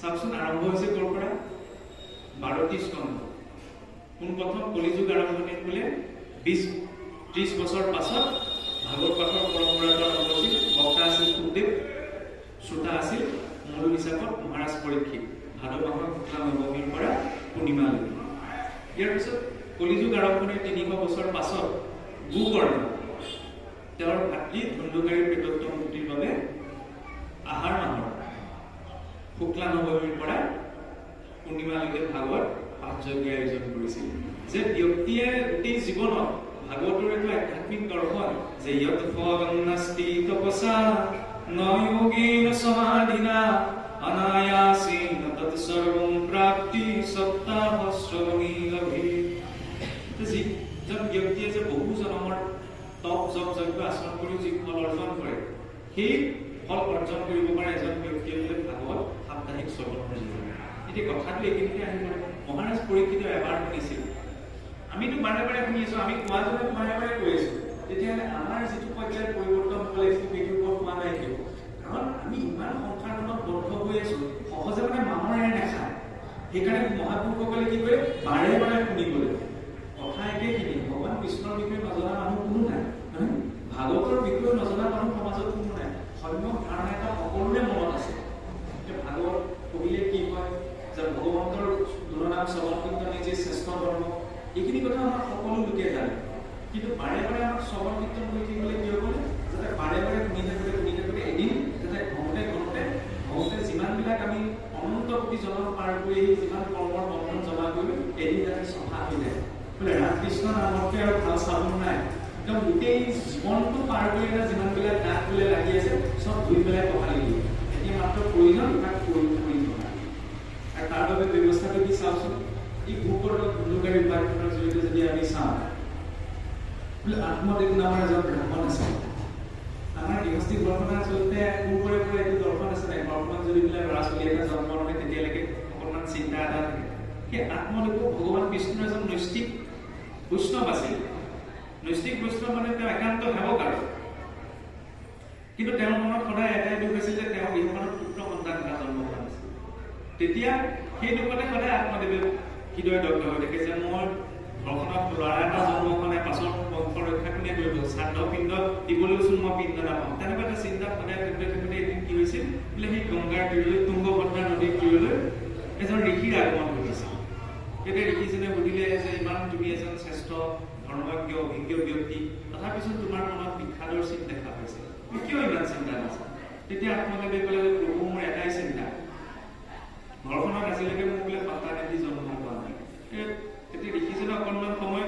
চাওকচোন আৰম্ভ হৈছে ক'ৰ পৰা? বাৰটি স্কন্ধ পোনপ্ৰথম কলিযুগ আৰম্ভণিত বোলে বিশ ত্ৰিছ বছৰ পাছত ভাগৱত পাঠৰ পৰম্পৰাটো আৰম্ভ হৈছিল। বক্তা আছিল সুখদেৱ শ্ৰোতা আছিল মূল হিচাপত মহাৰাজ পৰীক্ষিত। ভাদ মাহৰ শুক্লা নৱমীৰ পৰা পূৰ্ণিমালৈকে ইয়াৰ পিছত কলিযুগ আৰম্ভণিৰ তিনিশ বছৰ পাছত গোকৰ্ণ তেওঁৰ ভাতৃ ধুন্দুকাৰীৰ পেটত্ব মুক্তিৰ বাবে আহাৰ মাহৰ শুক্লা নৱমীৰ পৰা পূৰ্ণিমালৈকে ভাগৱত পাঠযজ্ঞ আয়োজন কৰিছিল। যে ব্যক্তিয়ে গোটেই জীৱনত ভাগৱতৰ এইটো আধ্যাত্মিক দৰ্শন যে ইয়ত ফলং তপসা ন যোগেন সমাধিনা অনায়াসেন তৎ সৰ্বং প্ৰাপ্তি সপ্তাহ শ্ৰৱণী লভে। যিজন ব্যক্তিয়ে যে বহু জনমৰ তপ জপ যজ্ঞ আচৰণ কৰি যি ফল অৰ্জন কৰে সেই ফল অৰ্জন কৰিব পাৰে এজন ব্যক্তিয়ে বোলে ভাগৱত সাপ্তাহিক শ্ৰৱণৰ জীৱন এতিয়া কথাটো এইখিনিতে আহি পৰে মহাৰাজ পৰীক্ষিত এবাৰ শুনিছিল। আমিতো বাৰে বাৰে শুনি আছো। আমি কোৱাজনে বাৰে বাৰে কৈ আছো। তেতিয়াহ'লে আমাৰ যিটো পৰ্যায়ত পৰিৱৰ্তন হ'ব লাগিছিল সেইটো ওপৰত কোৱা নাই কিয়? কাৰণ আমি ইমান সংসাৰখনত বদ্ধ হৈ আছো সহজে মানে এৰ নাখায়। সেইকাৰণে মহাপুৰুষসকলে কি কৰে? বাৰে বাৰে শুনিবলৈ কথা একেখিনি ভগৱান কৃষ্ণৰ বিষয়ে নজনা মানুহ কোনো নাই। ভাগৱতৰ বিষয়ে নজনা মানুহ সমাজত কোনো নাই। সম্যক ধাৰণা এটা সকলোৰে মনত আছে এতিয়া ভাগৱত পঢ়িলে কি হয় যে ভগৱন্তৰ গুণনাম শ্ৰৱণ কীৰ্তন নিজে শ্ৰেষ্ঠ ধৰ্ম এইখিনি কথা আমাৰ সকলো লোকে জানে। কিন্তু বাৰে বাৰে আমাক শ্ৰৱণ কীৰ্তন কৰি থাকিবলৈ কিয় কৰে যাতে বাৰে বাৰে শুনি থাকোঁতে শুনি থাকোঁতে এদিন যাতে ঘৰতে ঘৰতে ঘৰতে যিমানবিলাক আমি অনন্ত কোটি জনম পাৰ কৰি আহি যিমান কৰ্মৰ বন্ধন জমা কৰিলোঁ এদিন যাতে চফা হৈ যায়। বোলে ৰামকৃষ্ণ নামতকে আৰু ভাল চাবোন নাই। একদম গোটেই জীৱনটো পাৰ কৰি এটা যিমানবিলাক দাঁত বোলে লাগি আছে চব ধুই পেলাই পখালি দিয়ে এতিয়া মাত্ৰ প্ৰয়োজন তাক কৰি কৰি আৰু তাৰ বাবে ব্যৱস্থাটো কি চাওকচোন ভূকৰ্ণ ধুনুকাৰী উপাখ্যানৰ জৰিয়তে যদি আমি চাওঁ বোলে আত্মদেৱ নামৰ এজন ব্ৰাহ্মণ আছে আমাৰ গৃহস্থী ঘৰখনত আচলতে পূৰ্বৰে পৰা এইটো দৰ্শন আছে নাই ঘৰখনত যদি বোলে ল'ৰা ছোৱালী এটা জন্ম নহয় তেতিয়ালৈকে অকণমান চিন্তা এটা থাকে সেই আত্মদেৱো ভগৱান বিষ্ণুৰ এজন নৈষ্টিক বৈষ্ণৱ আছিল নৈষ্টিক বৈষ্ণৱ মানে তেওঁ একান্ত সেৱক আৰু কিন্তু তেওঁৰ মনত সদায় এটাই দুখ আছিল যে তেওঁ গৃহখনত পুত্ৰ সন্তান এটা জন্ম হোৱা নাছিল তেতিয়া সেই দুখতে সদায় আত্মদেৱে হৃদয় দগ্ধ হৈ থাকে যে মোৰ ঘৰখনত ল'ৰা এটা জন্ম হোৱা নাই পাছৰ বংশ ৰক্ষা কোনে কৰিব শ্ৰাদ্ধ পিণ্ড দিবলৈওচোন মই পিণ্ড নাপাওঁ। তেনেকুৱা এটা চিন্তা সদায় থাকোঁতে থাকোঁতে এদিন কি হৈছিল? বোলে সেই গংগাৰ তীৰলৈ তুংগভদ্ৰা নদীৰ তীৰলৈ এজন ঋষিৰ আগমন ঘটিছিল তেতিয়া ঋষিজনে সুধিলে যে ইমান তুমি এজন শ্ৰেষ্ঠ ধৰ্মজ্ঞ অভিজ্ঞ ব্যক্তি তথাপিচোন তোমাৰ মনত বিষাদৰ চিন দেখা পাইছে। কিয় ইমান চিন্তা নাছিল তেতিয়া আত্মদেৱে ক'লে প্ৰভু মোৰ এটাই চিন্তা। ঘৰখনত আজিলৈকে মোক বোলে সন্তান এটি জন্ম তেতিয়া ঋষিজনে অকণমান সময়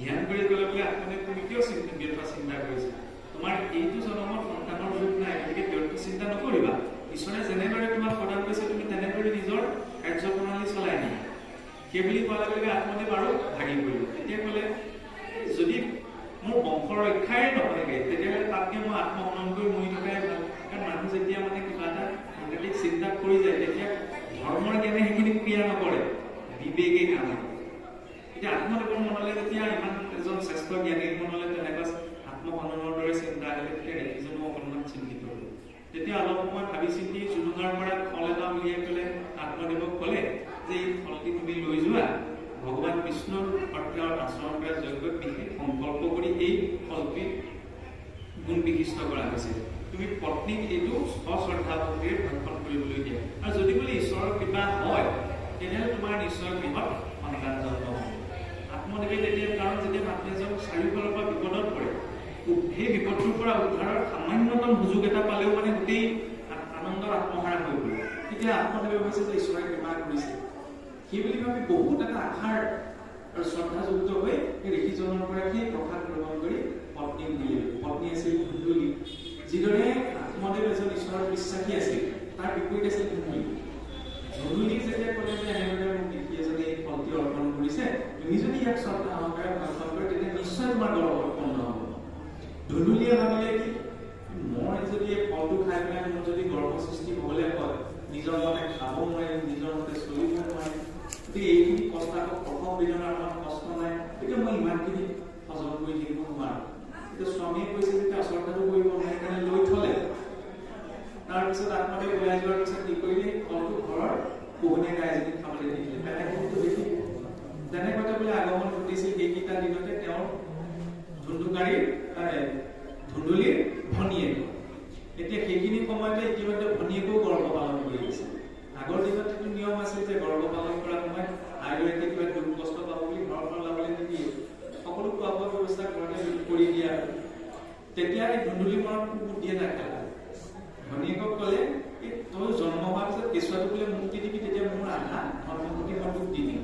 ধ্যান কৰি ক'লে বোলে আত্মদেৱ তুমি কিয় চিন্তা ব্যৰ্থ চিন্তা কৰিছা তোমাৰ এইটো জন্মত সন্তানৰ যুগ নাই গতিকে ব্যৰ্থ চিন্তা নকৰিবা ঈশ্বৰে যেনেদৰে তোমাক প্ৰদান কৰিছে তুমি তেনেদৰে নিজৰ কাৰ্যপ্ৰণালী চলাই নিয়া সেই বুলি কোৱাৰ লগে লগে আত্মদেৱ আৰু ভাগি পৰিব তেতিয়া ক'লে যদি মোৰ বংশ ৰক্ষাই নহয়গে তেতিয়াহ'লে তাতকে মই আত্মহনন কৰি মৰি থকাই ভাল কাৰণ মানুহ যেতিয়া মানে কিবা এটা সাংঘাতিক চিন্তা কৰি যায় তেতিয়া ধৰ্মৰ জ্ঞানে সেইখিনি ক্ৰিয়া নকৰে বিবেকে কাম কৰে এতিয়া আত্মদেৱৰ মনলৈ যেতিয়া ইমান এজন শ্ৰেষ্ঠ জ্ঞানীৰ মনলৈ তেনেকুৱা আত্মহননৰ দৰে চিন্তা আহিলে তেতিয়া ঋষিজনো অকণমান চিন্তিত হ'ল তেতিয়া অলপ সময় ভাবি চিন্তি জুনুঙাৰ পৰা ফল এটা উলিয়াই পেলাই আত্মদেৱক ক'লে যে এই ফলটি তুমি লৈ যোৱা। ভগৱান বিষ্ণুৰ অৰ্থৰ আচৰণ কৰা যজ্ঞত বিশেষ সংকল্প কৰি এই ফলটি গুণ বিশিষ্ট কৰা হৈছে। তুমি পত্নীক এইটো অশ্ৰদ্ধা ভক্তিৰে ভক্ষণ কৰিবলৈ দিয়া। আৰু যদি বোলে ঈশ্বৰৰ কৃপা হয় তেনেহ'লে তোমাৰ নিশ্চয় গৃহত সন্তান জন্ম হ'ব। আত্মদেৱে তেতিয়া কাৰণ যেতিয়া মানুহ এজন চাৰিওফালৰ পৰা বিপদত পৰে সেই বিপদটোৰ পৰা উদ্ধাৰৰ সামান্যতম সুযোগ এটা পালেও মানে গোটেই আ- আনন্দৰ আত্মহাৰা হৈ পৰে। তেতিয়া আত্মদেৱে ভাবিছে যে ঈশ্বৰে কৃপা কৰিছে। সেই বুলি ভাবি বহুত এটা আশাৰ আৰু শ্ৰদ্ধাযুক্ত হৈ সেই ঋষিজনৰ পৰা সেই প্ৰসাদ গ্ৰহণ কৰি পত্নীক দিলে পত্নী আছিল ধুন্দুলি যিদৰে আত্মদেৱ এজন ঈশ্বৰৰ বিশ্বাসী আছিল তাৰ বিপৰীত আছিল ধুন্দুলি ধুন্দুলি যেতিয়া ক'লে যে এনেদৰে মোক ঋষি এজনে এই ফলটি অৰ্পণ কৰিছে তুমি যদি ইয়াক শ্ৰদ্ধা সহকাৰে ভক্ষণ কৰে তেতিয়া নিশ্চয় তোমাৰ গৰ্ভ উৎপন্ন হ'ব ধুন্দুলিয়ে ভাবিলে কি মই যদি এই ফলটো খাই পেলাই মোৰ যদি গৰ্ভ সৃষ্টি হ'বলৈ হয় নিজৰ মতে খাব নোৱাৰিম নিজৰ মতে চলিব নোৱাৰিম গতিকে এইখিনি কষ্ট আকৌ প্ৰথম বেদনাৰ ইমান কষ্ট নাই গতিকে মই ইমানখিনি হজম কৰি থাকিব নোৱাৰোঁ। এতিয়া স্বামীয়ে কৈছে যেতিয়া অশ্ৰদ্ধাটো কৰিব নোৱাৰি কাৰণে লৈ থলে। তাৰপিছত আত্মদেৱ ওলাই যোৱাৰ পিছত কি কৰিলে ফলটো পোহনীয়া গাই এজনী খাবলৈ দিছিলে তেনেকুৱাতে বোলে আগমন ঘটিছিল এইকেইটা দিনতে তেওঁৰ ধুন্দুকাৰীৰ ধুন্দুলিৰ ভনীয়েক এতিয়া সেইখিনি সময়তে ইতিমধ্যে ভনীয়েকেও গৰ্ভ কৰি আহিছে আগৰ দিনত নিয়ম আছিল যে গৰ্ভ পালন কৰাৰ সময়ত আইগৰাকী কিবা দুখ কষ্ট পাব বুলি ঘৰৰ পৰা ওলাবলৈ নিদিয়ে সকলো খোৱা বোৱা ব্যৱস্থা ঘৰতে কৰি দিয়া তেতিয়া এই ধুন্দুলি মৰণ দিয়ে নাখালে ভনীয়েকক ক'লে কেঁচুৱাটো বোলে মোক দি দিবি তেতিয়া মোৰ আধা মই তোক দি দিম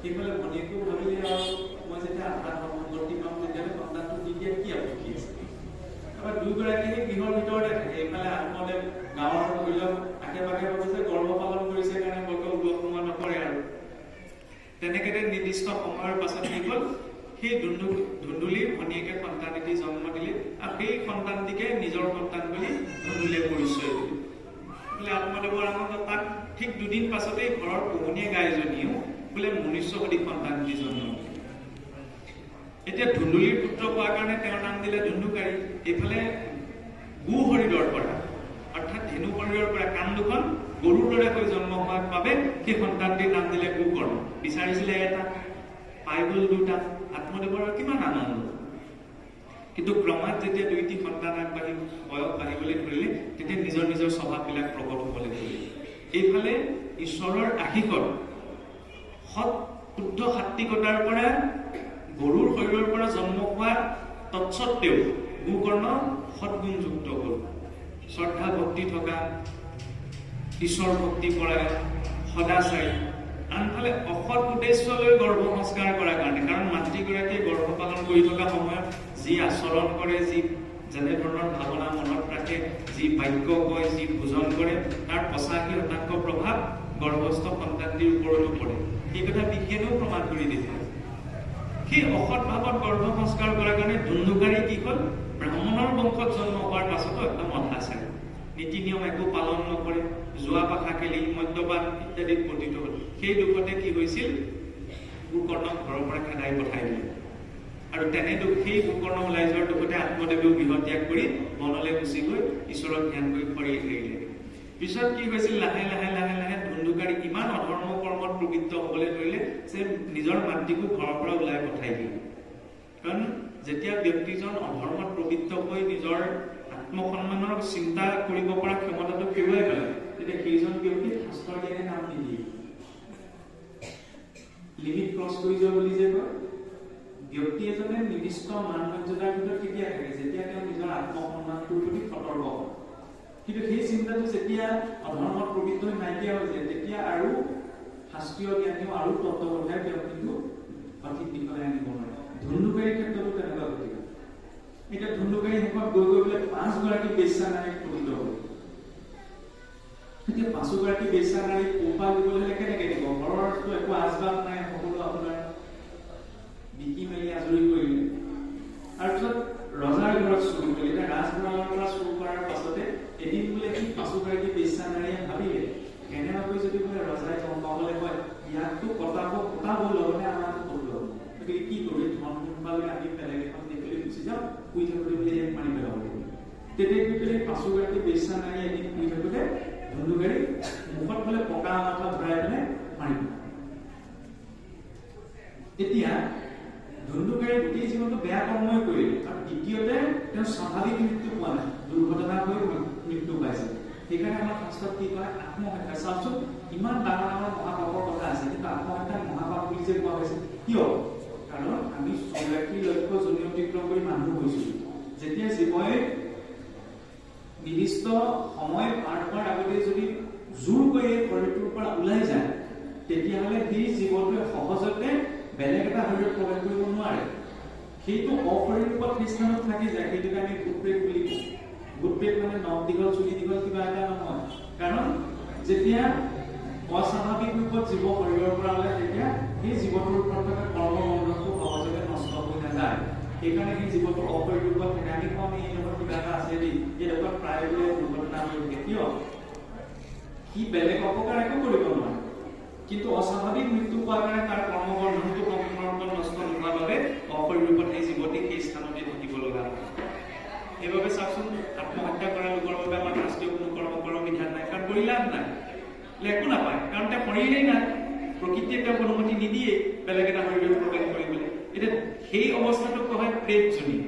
সেইফালে ভনীয়েকেও ভাবিলে আৰু মই যেতিয়া আধা সম্পত্তি পাম তেতিয়াহ'লে সন্তানটো দি দিয়া কি আপত্তি আছে তাৰপৰা দুয়োগৰাকী সেই গৃহৰ ভিতৰতে থাকে এইফালে আত্মদেৱ গাঁৱৰ ধৰি লওক আশে পাশে ভাবে যে গৰ্ভ পালন কৰিছে কাৰণে বৰকৈ ওলোৱা সোমোৱা নকৰে আৰু তেনেকে নিৰ্দিষ্ট সময়ৰ পাছত কি হ'ল সেই ধুন্দু ধুন্দুলিৰ ভনীয়েকে সন্তান এটি জন্ম দিলে আৰু সেই সন্তানটিকে নিজৰ সন্তান বুলি ধুন্দুলিয়ে পৰিচয় দিলে বোলে আত্মদেৱৰ আনন্দ তাক ঠিক দুদিন পাছতেই ঘৰৰ পোহনীয়া গাইজনীয়েও বোলে মনুষ্য সদৃশ সন্তান এটি জন্ম এতিয়া ধুন্দুলিৰ পুত্ৰ হোৱাৰ কাৰণে তেওঁৰ নাম দিলে ধুন্দুকাৰী। এইফালে গু শৰীৰৰ পৰা অৰ্থাৎ ধেনু শৰীৰৰ পৰা কাণ দুখন গৰুৰ দৰে হৈ জন্ম হোৱাৰ বাবে সেই সন্তানটিৰ নাম দিলে গোকৰ্ণ। বিচাৰিছিলে এটা পাই গ'ল দুটা। আত্মদেৱৰ কিমান আনন্দ। কিন্তু ক্ৰমাৎ যেতিয়া দুইটি সন্তান আগবাঢ়ি বয়স বাঢ়িবলৈ ধৰিলে তেতিয়া নিজৰ নিজৰ স্বভাৱবিলাক প্ৰকট হ'বলৈ ধৰিলে। এইফালে ঈশ্বৰৰ আশীষত সৎ শুদ্ধ সাত্বিকতাৰ পৰা গৰুৰ শৰীৰৰ পৰা জন্ম হোৱা তৎসত্বেও গোকৰ্ণ সৎগুণযুক্ত হ'ল। শ্ৰদ্ধা ভক্তি থকা ঈশ্বৰ ভক্তি পৰায়ণ সদাচাৰী। আনফালে অসৎ উদ্দেশ্যলৈ গৰ্ভ সংস্কাৰ কৰাৰ কাৰণে কাৰণ মাতৃগৰাকীয়ে গৰ্ভ পালন কৰি থকা সময়ত যি আচৰণ কৰে যি যেনে ধৰণৰ ভাৱনা মনত ৰাখে যি বাক্য কয় যি ভোজন কৰে তাৰ পঁচাশী শতাংশ প্ৰভাৱ গৰ্ভস্থ সন্তানটিৰ ওপৰতো পৰে। এই কথা বিজ্ঞানেও প্ৰমাণ কৰি দিছে। সেই অসৎ ভাৱত গৰ্ভ সংস্কাৰ কৰাৰ কাৰণে ধুন্দুকাৰী কি হ'ল? ব্ৰাহ্মণৰ বংশত জন্ম হোৱাৰ পাছতো একদম অধাচাৰী নীতি নিয়ম একো পালন নকৰে। যোৱা পাখা খেলি মদ্যপান ইত্যাদিত পতিত হ'ল। সেই দুখতে কি হৈছিল? গোকৰ্ণক ঘৰৰ পৰা খেদাই পঠাই দিলে। আৰু তেনে দুখ সেই গোকৰ্ণ ওলাই যোৱাৰ দুখতে আত্মদেৱেও গৃহ ত্যাগ কৰি বনলৈ গুচি গৈ ঈশ্বৰক ধ্যান কৰি খৰি এৰিলে পিছত কি হৈছিল? লাহে লাহে লাহে লাহে ধুন্দুকাৰী ইমান অধৰ্ম কৰ্মত প্ৰবৃত্ত হ'বলৈ ধৰিলে যে নিজৰ মাতৃকো ঘৰৰ পৰা ওলাই পঠাই দিলে। কাৰণ যেতিয়া ব্যক্তিজন অধৰ্মত প্ৰবৃত্ত হৈ নিজৰ আত্মসন্মানৰ চিন্তা কৰিব পৰা ক্ষমতাটো হেৰুৱাই পেলায় তেতিয়া সেইজন ব্যক্তিক শাস্ত্ৰৰ জ্ঞানে নাম নিদিয়ে। লিমিট ক্ৰছ কৰি যোৱা বুলি যে কয় ব্যক্তি এজনে নিৰ্দিষ্ট মান মৰ্যাদাৰ ভিতৰত কেতিয়া থাকে যেতিয়া তেওঁ নিজৰ আত্মসন্মানটোৰ প্ৰতি সতৰ্ক হয় কিন্তু সেই চিন্তাটো যেতিয়া অধৰ্মত প্ৰবৃত্ত হৈ নাইকিয়া হৈ যায় তেতিয়া আৰু শাস্ত্ৰীয় জ্ঞানীও আৰু তত্ত্ববোধাই তেওঁক কিন্তু সঠিক দিশলৈ আনিব নোৱাৰে। ধুন্দুকাৰীৰ ক্ষেত্ৰতো তেনেকুৱা ঘটিব এতিয়া ধুন্দুকাৰী শেষত গৈ গৈ পেলাই পাঁচগৰাকী বেশ্যা নাৰীক পতিত হ'ল এতিয়া পাঁচোগৰাকী বেশ্যা নাৰীক পোহপাল দিবলৈ হ'লে কেনেকে দিব? ঘৰৰতো একো আচবাব নাই। বিকি মেলি আজৰি কৰিলে তাৰপিছত ৰজাৰ ঘৰত চুৰ কৰিলে। এতিয়া ৰাজভঁৰালৰ পৰা চুৰ কৰাৰ পাছতে এদিন বোলে সি ভাবিলে কেনেবাকৈ যদি বোলে ৰজাই গম পাবলৈ কয় ইয়াকতো কটাব লগতে কটোৱাব গতিকে কি কৰি ধন সম্পাদকে আমি বেলেগ এখন দেশলৈ গুচি যাওঁ শুই থাকোঁতে বোলে ইয়াক মাৰি পেলাব লাগিব। তেতিয়া বেশ্যা নাৰী এদিন শুই থাকোঁতে ধুন্দুকাৰী মুখত বোলে পকা মাথা ভৰাই পেলাই মাৰি পেলালে। তেতিয়া ধুন্দুকাৰী গোটেই জীৱনটো বেয়া কৰ্মই কৰিলে আৰু দ্বিতীয়তে তেওঁ স্বাভাৱিক মৃত্যু পোৱা নাই দুৰ্ঘটনা হৈ মৃত্যু পাইছে সেইকাৰণে আমাৰ শাস্ত্ৰত কি কয় আত্মহত্যা চাওকচোন ইমান ডাঙৰ ডাঙৰ মহাপাপৰ কথা আছে কিন্তু আত্মহত্যা মহাপাপ বুলি যে কোৱা হৈছে কিয় কাৰণ আমি চৌৰাশী লক্ষ জনি অতিক্ৰম কৰি মানুহ হৈছো যেতিয়া জীৱই নিৰ্দিষ্ট সময় পাৰ হোৱাৰ আগতে যদি জোৰ কৰি এই শৰীৰটোৰ পৰা ওলাই যায় তেতিয়াহ'লে সেই জীৱটোৱে সহজতে বেলেগ এটা শৰীৰত প্ৰৱেশ কৰিব নোৱাৰে সেইটো অশৰীৰ ৰূপত সেই স্থানত থাকি যায় সেইটোকে আমি ভূতপ্ৰেত বুলি কওঁ ভূতপ্ৰেত মানে নখ দীঘল চুলি দীঘল কিবা এটা নহয়। কাৰণ যেতিয়া অস্বাভাৱিক ৰূপত জীৱ শৰীৰৰ পৰা ওলাই তেতিয়া সেই জীৱটোৰ ওপৰত থকা কৰ্মবন্ধনটো সহজতে নষ্ট হৈ নাযায়। সেইকাৰণে সেই জীৱটো ৰূপত থাকে আমি এনেকুৱা কিবা এটা আছে এই এনেকুৱা প্ৰায় বোলে দুৰ্ঘটনা হৈ থাকে কিয়? সি বেলেগ অপকাৰ একো কৰিব নোৱাৰে। কিন্তু অস্বাভাৱিক মৃত্যু পোৱাৰ কাৰণে তাৰ কৰ্মবন্ধনটো সম্পূৰ্ণৰূপে নষ্ট নোহোৱাৰ বাবে অশৰীৰ ৰূপত সেই জীৱটি সেই স্থানতে থাকিব লগা হয়। সেইবাবে চাওকচোন আত্মহত্যা কৰা লোকৰ বাবে আমাৰ শাস্ত্ৰীয় কোনো কৰ্ম কৰা বিধান নাই কাৰণ কৰি লাভ নাই। বোলে একো নাপায় কাৰণ তেওঁ শৰীৰেই নাই। প্ৰকৃতিয়ে তেওঁক অনুমতি নিদিয়ে বেলেগ এটা শৰীৰত প্ৰৱেশ কৰিবলৈ এতিয়া সেই অৱস্থাটোক কোৱা হয় প্ৰেতজনী।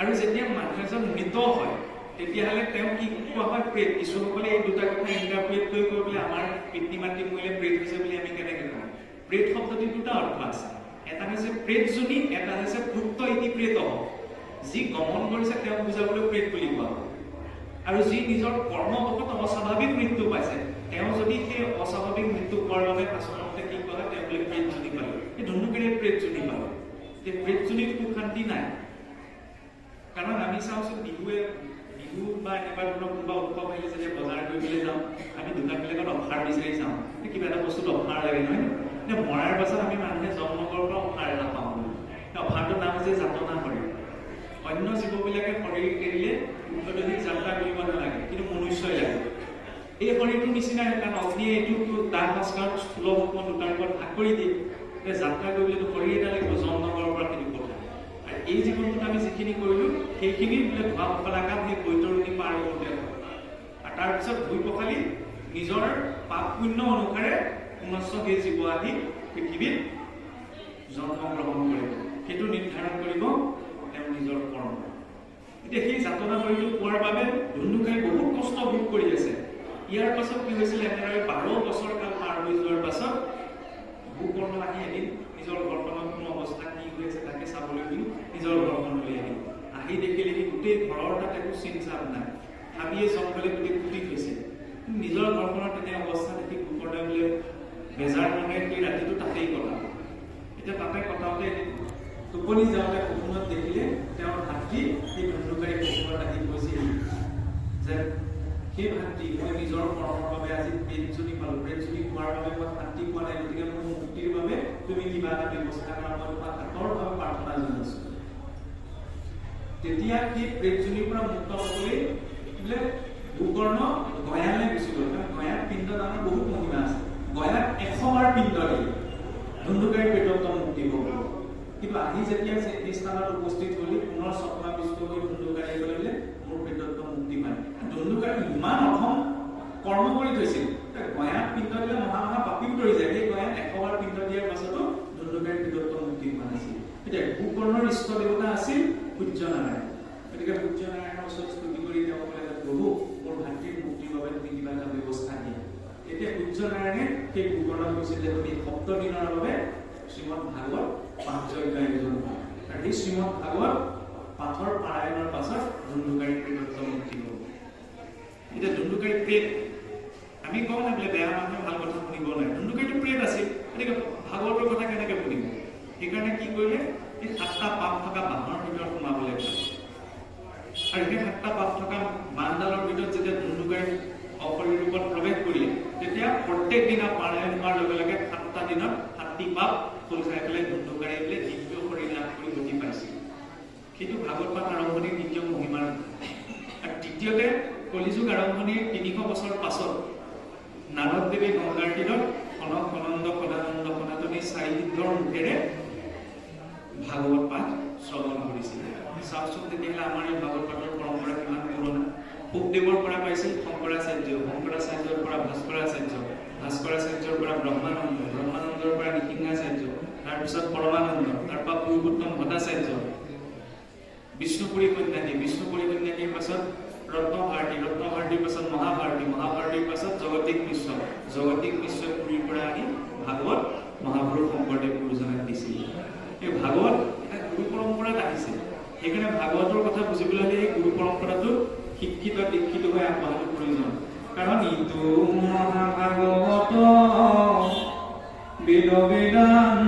আৰু যেতিয়া মানুহ এজন মৃত হয় তেতিয়াহ'লে তেওঁ কি কোৱা হয়? প্ৰেত। কিছুসকলে এই দুটা কথা ইণ্টাৰপ্ৰেট কৰি কৈ পেলাই আমাৰ পিতৃ মাতৃ মৰিলে প্ৰেত হৈছে বুলি আমি কেনেকে কওঁ প্ৰেত শব্দটিৰ দুটা অৰ্থ আছে। এটা হৈছে প্ৰেতজনী এটা হৈছে ভুক্ত ইতি প্ৰেত যি গমন কৰিছে তেওঁক বুজাবলৈ প্ৰেত বুলি কোৱা। হয় আৰু যি নিজৰ কৰ্মবশত অস্বাভাৱিক মৃত্যু পাইছে তেওঁ যদি সেই অস্বাভাৱিক মৃত্যু পোৱাৰ বাবে আচলতে কি কোৱা হয় তেওঁ বোলে প্ৰেত জুনি পালো এই ধনুকাৰীয়ে প্ৰেত জুনি পালো এই প্ৰেত জুনিত শান্তি নাই। কাৰণ আমি চাওঁচোন বিহুৱে বিহু বা এনেকুৱা ধৰণৰ কোনোবা উৎসৱ আহিলে যেতিয়া বজাৰ কৰিবলৈ যাওঁ আমি দোকানবিলাকত অফাৰ বিচাৰি এই কিবা এটা বস্তুত অফাৰ লাগে নহয় মৰাৰ পাছত আমি মানুহে জন্মকৰ পৰা অফাৰ এটা পাওঁ সেই অফাৰটোৰ নাম হৈছে যাতনা শৰীৰ অন্য জীৱবিলাকে শৰীৰ এৰিলে উদ্যোগিক যাত্ৰা কৰিব নালাগে কিন্তু মনুষ্যই লাগে। এই শৰীৰটোৰ নিচিনাই কাৰণ অগ্নিয়ে এইটো দাহ সংস্কাৰ স্থূল ভূপ দুটাৰ ওপৰত ভাগ কৰি দিয়ে যে যাত্ৰা কৰিবলৈতো শৰীৰ এটা লাগিব জন্মকৰ পৰা সেইটো কথা আৰু এই জীৱনটোত আমি যিখিনি কৰিলো সেইখিনি বোলে ধোৱা পখলা সেই বৈতৰণি পাৰ কৰোঁতে আৰু তাৰপিছত ধুই পখালি নিজৰ পাপ পুণ্য অনুসাৰে পুনশ্চ সেই জীৱ আহি পৃথিৱীত জন্ম গ্ৰহণ কৰিব। সেইটো নিৰ্ধাৰণ কৰিব। তেওঁ নিজৰ কৰ্ম। এতিয়া সেই যাতনা শৰীৰটো পোৱাৰ বাবে ধুনুকাই বহুত কষ্ট ভোগ কৰি আছে। ইয়াৰ পাছত কি হৈছিলে এনেদৰে বাৰ বছৰ কাল পাৰ হৈ যোৱাৰ পাছত ভূকৰ্ণ আহি এদিন নিজৰ ঘৰখনত কোনো অৱস্থা কি হৈ আছে তাকে চাবলৈ বুলি নিজৰ ঘৰখনলৈ আহিল। আহি দেখিলে সি গোটেই ঘৰৰ তাত একো চিন চাপ নাই। হাবিয়ে জংঘলে গোটেই পুতি থৈছে। নিজৰ ঘৰখনৰ তেনে অৱস্থা দেখি ভূকৰ্ণে বোলে বেজাৰ মনে সেই ৰাতিটো তাতেই কটালে। এতিয়া তাতে কটাওঁতে টোপনি যাওঁতে সপোনত দেখিলে তেওঁৰ ভাতৃ সেই ধুনুকাৰী সপোনত আহি কৈছিল যে সেই ভাতৃ মই নিজৰ কৰ্মৰ বাবে আজি প্ৰেতজনী পালো। প্ৰেতজনী পোৱাৰ বাবে মই শান্তি পোৱা নাই। গতিকে মোৰ মুক্তিৰ বাবে তুমি কিবা এটা ব্যৱস্থা কৰা। মই তোমাক আঁতৰভাৱে প্ৰাৰ্থনা জনাইছো। তেতিয়া সেই প্ৰেতজনীৰ পৰা মুক্ত হ'বলৈ বোলে গোকৰ্ণ গয়ালৈ গুচি গ'ল? কাৰণ গয়াত পিণ্ডত আমাৰ বহুত মহিমা আছে। গয়াত এশবাৰ পিণ্ড দিয়ে ধুন্দুকাৰী প্ৰেতত্ব মুক্তি হ'ব কিন্তু আহি যেতিয়া সেই স্থানত উপস্থিত হ'লি পুনৰ স্বপ্ন বিষ্ট হৈ ধুন্দুকাৰীয়ে ক'লে মোৰ প্ৰেতত্ব মুক্তি পায় ধুন্দুকাৰী ইমান অসম কৰ্ম কৰি থৈছিল। গয়াত পিণ্ড দিলে মহা মহা পাপীও ধৰি যায়। সেই গয়াত এশবাৰ পিণ্ড দিয়াৰ পাছতো ধুন্দুকাৰী প্ৰেতত্ব মুক্তি হোৱা নাছিল। এতিয়া গোকৰ্ণৰ ইষ্ট দেৱতা আছিল সূৰ্যনাৰায়ণ। গতিকে সূৰ্যনাৰায়ণৰ ওচৰত স্তুতি কৰি তেওঁ ক'লে যে প্ৰভু মোৰ ভাতৃৰ মুক্তিৰ বাবে তুমি কিবা এটা ব্যৱস্থা দিয়া। এতিয়া সূৰ্যনাৰায়ণে সেই গোকৰ্ণক কৈছিল যে তুমি সপ্ত দিনৰ বাবে শ্ৰীমদ ভাগৱত পাঠ যজ্ঞ আয়োজন কৰা। আৰু সেই শ্ৰীমদ ভাগৱত পাঠৰ পাৰায়ণৰ পাছত ধুন্দুকাৰী প্ৰেতত্ব মুক্তি হ'ব। এতিয়া ধুন্দুকাৰী প্ৰেত আমি কওঁ না বোলে বেয়া মানুহে ভাল কথা শুনিব নোৱাৰে। ধুন্দুকাৰীটো প্ৰেত আছিল গতিকে ভাগৱতৰ কথা কেনেকে শুনিব? সেইকাৰণে কি কৰিলে এই সাতটা পাপ থকা বাঁহৰ ভিতৰত সোমাবলৈ আৰু সেই সাতটা পাপ থকা বাঁহডালৰ ভিতৰত যেতিয়া ধুন্দুকাৰী অশৰীৰ ৰূপত প্ৰৱেশ কৰিলে তেতিয়া প্ৰত্যেক দিনা পাৰায়ণ হোৱাৰ লগে লগে সাতটা দিনত সাতটি পাপ খোল খাই পেলাই ধুন্দুকাৰী বোলে দিব্য শৰীৰ লাভ কৰি গতি পাইছিল সেইটো ভাগৱত পাঠ আৰম্ভণিৰ দ্বিতীয় মহিমাৰ আৰু তৃতীয়তে কলিযুগ আৰম্ভণিৰ তিনিশ বছৰ পাছত নাৰদদেৱে গংগাৰ তীৰত সনক সনন্দ সদানন্দ সনাতনী চাৰিদ্ধৰ মুখেৰে ভাগৱত পাঠ শ্ৰৱণ কৰিছিলে। চাওকচোন তেতিয়াহ'লে আমাৰ এই ভাগৱত পাঠৰ পৰম্পৰা কিমান পুৰণা। ভোগদেৱৰ পৰা পাইছিল শংকৰাচাৰ্য শংকৰাচাৰ্যৰ পৰা ভাস্কৰাচাৰ্য ভাস্কৰাচাৰ্যৰ পৰা ব্ৰহ্মানন্দ ব্ৰহ্মানন্দৰ পৰা নৃসিংহাচাৰ্য তাৰপিছত পৰমানন্দ তাৰ পৰা পূৰ্বোত্তম ভট্টাচাৰ্য বিষ্ণুপুৰী সন্যাসী বিষ্ণুপুৰী সন্যাসীৰ পাছত ৰত্নভাৰতী ৰত্নভাৰতীৰ পাছত মহাভাৰতী মহাভাৰতীৰ পাছত জগতিক মিশ্ৰ জগতিক মিশ্ৰই পুৰীৰ পৰা আহি ভাগৱত মহাপুৰুষ শংকৰদেৱ গুৰুজনাক দিছিল এই ভাগৱত এটা গুৰু পৰম্পৰাত আহিছে সেইকাৰণে ভাগৱতৰ কথা বুজিবলৈ হ'লে এই গুৰু পৰম্পৰাটো শিক্ষিত দীক্ষিত হৈ আগবঢ়াটো প্ৰয়োজন কাৰণ ইটো মহাভাগৱত বেদ বেদান্ত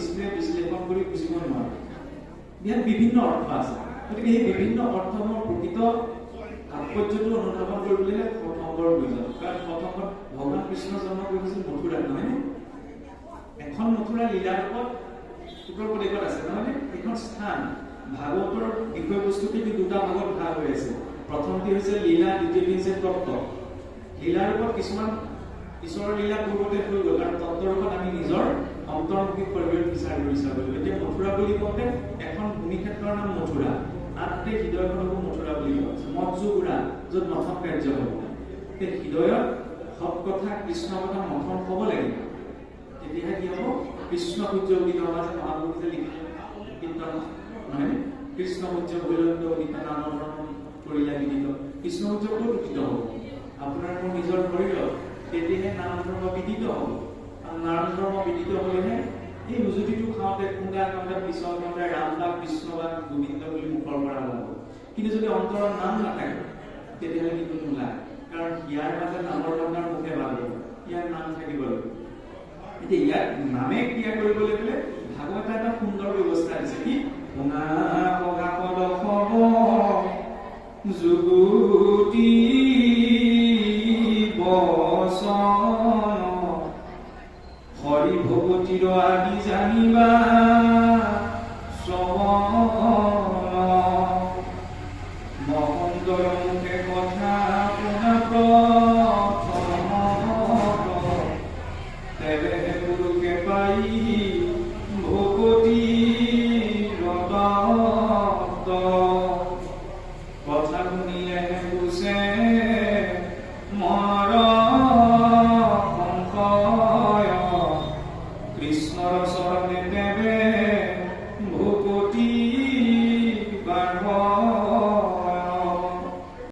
দৃষ্টিৰে বিশ্লেষণ কৰি বুজিব নোৱাৰে। ইয়াত বিভিন্ন অৰ্থ আছে। গতিকে সেই বিভিন্ন অৰ্থসমূহৰ প্ৰকৃত তাৎপৰ্যটো অনুধাৱন কৰিবলৈ হ'লে প্ৰথমৰ প্ৰয়োজন কাৰণ প্ৰথমত ভগৱান কৃষ্ণ জন্ম কৰিছিল মথুৰাত নহয়নে এখন মথুৰা লীলাৰূপত উত্তৰ প্ৰদেশত আছে নহয়নে এখন স্থান ভাগৱতৰ বিষয়বস্তু কিন্তু দুটা ভাগত ভাগ হৈ আছে। প্ৰথমটি হৈছে লীলা দ্বিতীয়টি হৈছে লীলাৰ ওপৰত কিছুমান ঈশ্বৰৰ লীলা পূৰ্বতে হৈ গ'ল আৰু তত্ত্বৰ ওপৰত আমি নিজৰ অন্তৰ্মুখী শৰীৰত বিচাৰ কৰি চাব লাগিব এতিয়া মথুৰা বুলি কওঁতে এখন ভূমিক্ষেত্ৰৰ নাম মথুৰা। আনহাতে হৃদয়খনকো মথুৰা বুলি কোৱা হৈছে। মৎজুগুৰা য'ত মথন কাৰ্য হ'ব। সেই হৃদয়ত সৎ কথা কৃষ্ণ কথা মন্থন ক'ব লাগিব তেতিয়াহে কি হ'ব? কৃষ্ণ সূৰ্য উদিত হোৱা যে মহাপুৰুষ লিখিলে। কীৰ্তন মানে কৃষ্ণ সূৰ্য ভৈৰন্ত উদিত নাম ধৰ্ম কৰিলে বিদিত কৃষ্ণ সূৰ্য ক'ত হ'ব? আপোনাৰ মোৰ নিজৰ শৰীৰত। তেতিয়াহে নাম ধৰ্ম বিদিত হ'ব। নাম ধৰ্ম বিদিত হ'লেহে এই উজুতিটো খাওঁতে খুন্দা খাওঁতে পিছল খাওঁতে ৰাম বা কৃষ্ণ বা গোবিন্দ বুলি মুখৰ পৰা ওলাব কিন্তু যদি অন্তৰত নাম নাথাকে তেতিয়াহ'লে কিন্তু নোলায়। কাৰণ ইয়াৰ মাজত নামৰ ভাণ্ডাৰ মুখে বাঢ়িব ইয়াৰ নাম থাকিব লাগিব। এতিয়া ইয়াত নামে ক্ৰিয়া কৰিবলৈ গ'লে ভাগৱতে এটা সুন্দৰ ব্যৱস্থা দিছে। কি? হব যুগুতি বচন মহন্দর মুখে কথা